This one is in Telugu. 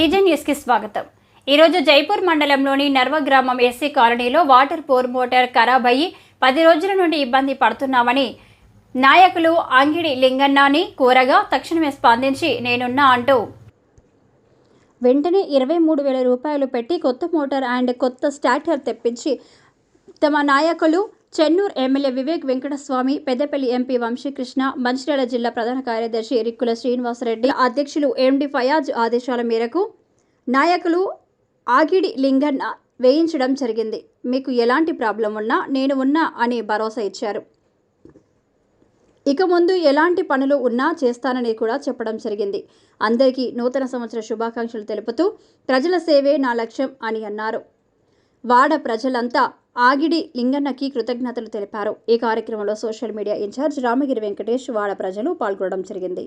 కి స్వాగతం. ఈరోజు జైపూర్ మండలంలోని నర్వ గ్రామం ఎస్సీ కాలనీలో వాటర్ పోర్ మోటార్ ఖరాబ్ అయ్యి పది రోజుల నుండి ఇబ్బంది పడుతున్నామని నాయకులు అంగిడి లింగన్నాని కోరగా తక్షణమే స్పందించి నేనున్నా అంటూ వెంటనే ఇరవై మూడు వేల రూపాయలు పెట్టి కొత్త మోటార్ అండ్ కొత్త స్టార్టర్ తెప్పించి తమ నాయకులు చెన్నూరు ఎమ్మెల్యే వివేక్ వెంకటస్వామి పెద్దపల్లి ఎంపీ వంశీకృష్ణ మంచిర్యాల జిల్లా ప్రధాన కార్యదర్శి రిక్కుల శ్రీనివాసరెడ్డి అధ్యక్షులు ఎండి ఫయాజ్ ఆదేశాల మేరకు నాయకులు ఆగిడి లింగన్న వేయించడం జరిగింది. మీకు ఎలాంటి ప్రాబ్లం ఉన్నా నేను ఉన్నా అని భరోసా ఇచ్చారు. ఇక ముందు ఎలాంటి పనులు ఉన్నా చేస్తానని కూడా చెప్పడం జరిగింది. అందరికీ నూతన సంవత్సర శుభాకాంక్షలు తెలుపుతూ ప్రజల సేవే నా లక్ష్యం అని అన్నారు. వాడ ప్రజలంతా ఆగిడి లింగన్నకి కృతజ్ఞతలు తెలిపారు. ఈ కార్యక్రమంలో social media in-charge Ramagiri Venkatesh వాడ ప్రజలు పాల్గొనడం జరిగింది.